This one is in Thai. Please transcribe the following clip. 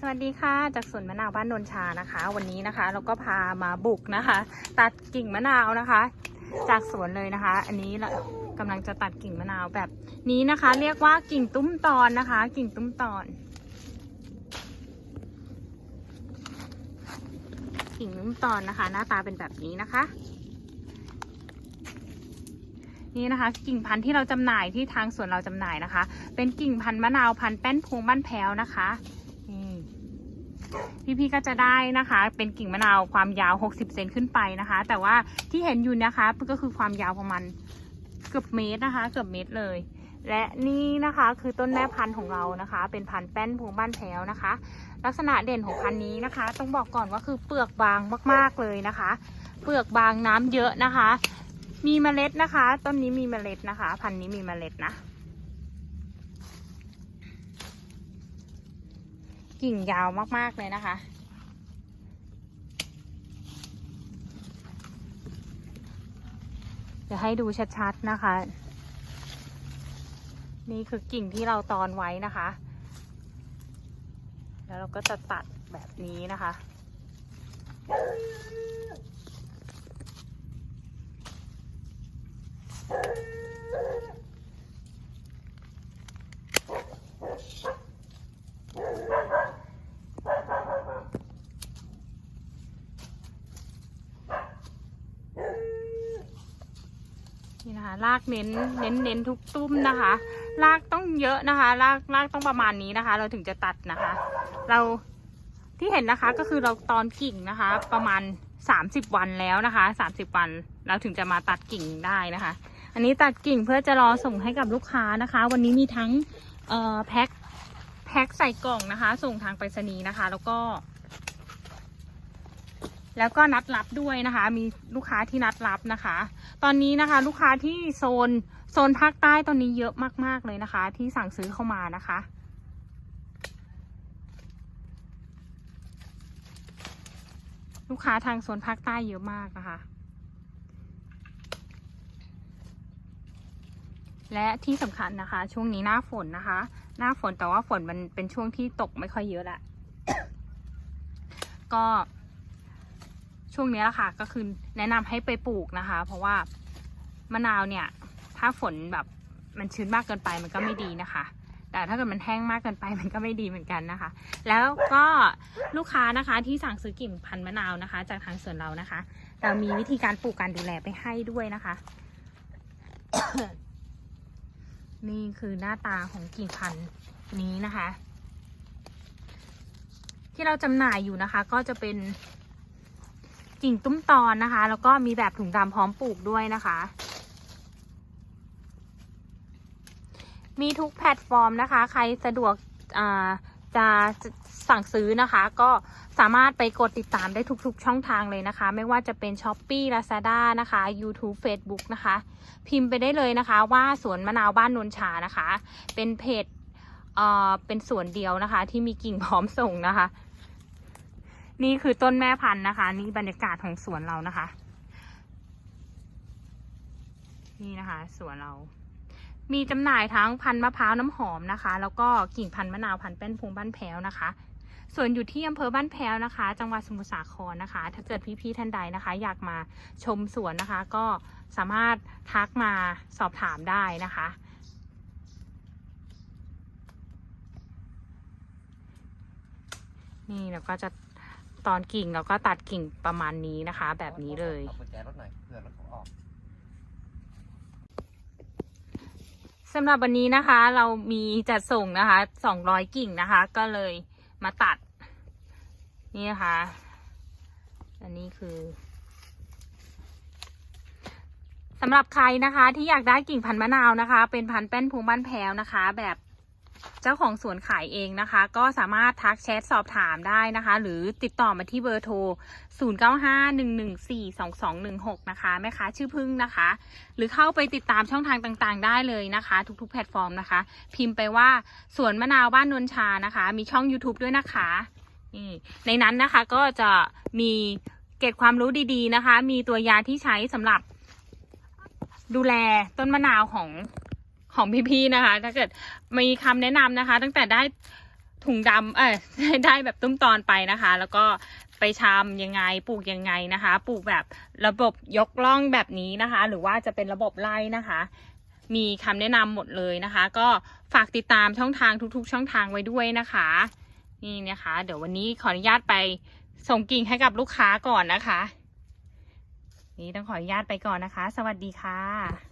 สวัสดีค่ะ จากสวนมะนาวบ้านนนชานะคะ วันนี้นะคะ เราก็พามาบุกนะคะ ตัดกิ่งมะนาวนะคะ จากสวนเลยนะคะ อันนี้เรากำลังจะตัดกิ่งมะนาวแบบนี้นะคะ เรียกว่ากิ่งตุ้มตอนนะคะ กิ่งตุ้มตอน กิ่งตุ้มตอนนะคะ หน้าตาเป็นแบบนี้นะคะ นี่นะคะ กิ่งพันธุ์ที่เราจำหน่ายที่ทางสวนเราจำหน่ายนะคะ เป็นกิ่งพันธุ์มะนาวพันธุ์แป้นพวงบ้านแพ้วนะคะ พี่ๆก็จะได้นะคะ เป็นกิ่งมะนาวความยาว 60 เซนขึ้นไปนะคะ แต่ว่าที่เห็นอยู่นะคะก็คือความยาวประมาณเกือบเมตรนะคะ เกือบเมตรเลย และนี่นะคะคือต้นแม่พันธุ์ของเรานะคะ เป็นพันธุ์แป้นพวงบ้านแพ้วนะคะ ลักษณะเด่นของพันธุ์นี้นะคะ ต้องบอกก่อนว่าคือเปลือกบางมากๆเลยนะคะ เปลือกบางน้ำเยอะนะคะ มีเมล็ดนะคะ ต้นนี้มีเมล็ดนะคะ พันธุ์นี้มีเมล็ดนะ กิ่งยาวมากๆเลยนะคะ เดี๋ยวให้ดูชัดๆนะคะ นี่คือกิ่งที่เราตอนไว้นะคะ แล้วเราก็จะตัดแบบนี้นะคะ นี่นะคะรากเน้นเน้นเน้นทุกตุ้มนะคะรากต้องเยอะนะคะรากรากต้องประมาณนี้นะคะ เราถึงจะตัดนะคะ เราที่เห็นนะคะก็คือเราตอนกิ่งนะคะ ประมาณ 30 วันแล้วนะคะ 30 วันเราถึงจะมาตัดกิ่งได้นะคะ อันนี้ตัดกิ่งเพื่อจะรอส่งให้กับลูกค้านะคะ วันนี้มีทั้งเอ่อแพ็คแพ็คใส่กล่องนะคะ ส่งทางไปรษณีย์นะคะ แล้วก็ แล้วก็นัดรับด้วยนะคะ มีลูกค้าที่นัดรับนะคะ ตอนนี้นะคะ ลูกค้าที่โซนโซนภาคใต้ตอนนี้เยอะมาก ๆ เลยนะคะ ที่สั่งซื้อเข้ามานะคะ ลูกค้าทางโซนภาคใต้เยอะมากนะคะ และที่สำคัญนะคะ ช่วงนี้หน้าฝนนะคะ หน้าฝนแต่ว่าฝนมันเป็นช่วงที่ตกไม่ค่อยเยอะแหละก็ ช่วงนี้แหละค่ะก็คือแนะนำให้ไปปลูกนะคะ เพราะว่ามะนาวเนี่ย ถ้าฝนแบบมันชื้นมากเกินไปมันก็ไม่ดีนะคะ แต่ถ้าเกิดมันแห้งมากเกินไปมันก็ไม่ดีเหมือนกันนะคะ แล้วก็ลูกค้านะคะที่สั่งซื้อกิ่งพันธุ์มะนาวนะคะ จากทางสวนเรานะคะ เรามีวิธีการปลูกการดูแลไปให้ด้วยนะคะ นี่คือหน้าตาของกิ่งพันธุ์นี้นะคะ ที่เราจำหน่ายอยู่นะคะ ก็จะเป็น กิ่งตุ้มตอนนะคะ แล้วก็มีแบบถุงดำพร้อมปลูกด้วยนะคะ มีทุกแพลตฟอร์มนะคะ ใครสะดวกจะจะสั่งซื้อนะคะ ก็สามารถไปกดติดตามได้ทุกๆช่องทางเลยนะคะ ไม่ว่าจะเป็น s h อ p e e Lazada นะคะ YouTube Facebook นะคะ พิมพ์ไปได้เลยนะคะ ว่าสวนมะนาวบ้านนนชานะคะ เป็นเพจเอ่อเป็นสวนเดียวนะคะ ที่มีกิ่งพร้อมส่งนะคะ นี่คือต้นแม่พันธุ์นะคะ นี่บรรยากาศของสวนเรานะคะ นี่นะคะสวนเรา มีจำหน่ายทั้งพันธุ์มะพร้าวน้ำหอมนะคะ แล้วก็กิ่งพันธุ์มะนาวพันธุ์แป้นพวงบ้านแพ้วนะคะส่วนอยู่ที่อำเภอบ้านแพ้วนะคะ จังหวัดสมุทรสาครนะคะ ถ้าเกิดพี่ๆท่านใดนะคะ อยากมาชมสวนนะคะ ก็สามารถทักมาสอบถามได้นะคะ นี่เราก็จะ ตอนกิ่งเราก็ตัดกิ่งประมาณนี้นะคะ แบบนี้เลย อากุญแจรถหน่อยเผื่อรถเขาออก สำหรับวันนี้นะคะ เรามีจัดส่งนะคะ200กิ่งนะคะ ก็เลยมาตัด นี่นะคะ อันนี้คือสำหรับใครนะคะ ที่อยากได้กิ่งพันธุ์มะนาวนะคะ เป็นพันธุ์แป้นพวงบ้านแพ้วนะคะ แบบ เจ้าของสวนขายเองนะคะ ก็สามารถทักแชทสอบถามได้นะคะ หรือติดต่อมาที่เบอร์โทร 0951142216 นะคะ แม่ค้าชื่อพึ่งนะคะ หรือเข้าไปติดตามช่องทางต่างๆ ได้เลยนะคะ ทุกๆ แพลตฟอร์มนะคะ พิมพ์ไปว่าสวนมะนาวบ้านนนชานะคะ มีช่อง YouTube ด้วยนะคะนี่ในนั้นนะคะก็จะมีเกร็ดความรู้ดีๆนะคะ มีตัวยาที่ใช้สำหรับดูแลต้นมะนาวของ ของพี่ๆนะคะ ถ้าเกิดมีคำแนะนำนะคะ ตั้งแต่ได้ถุงดำเออได้แบบตุ้มตอนไปนะคะ แล้วก็ไปชำยังไงปลูกยังไงนะคะ ปลูกแบบระบบยกล่องแบบนี้นะคะ หรือว่าจะเป็นระบบไล่นะคะ มีคำแนะนำหมดเลยนะคะ ก็ฝากติดตามช่องทางทุกๆ ช่องทางไว้ด้วยนะคะ นี่นะคะ เดี๋ยววันนี้ขออนุญาตไปส่งกิ่งให้กับลูกค้าก่อนนะคะ นี่ต้องขออนุญาตไปก่อนนะคะ สวัสดีค่ะ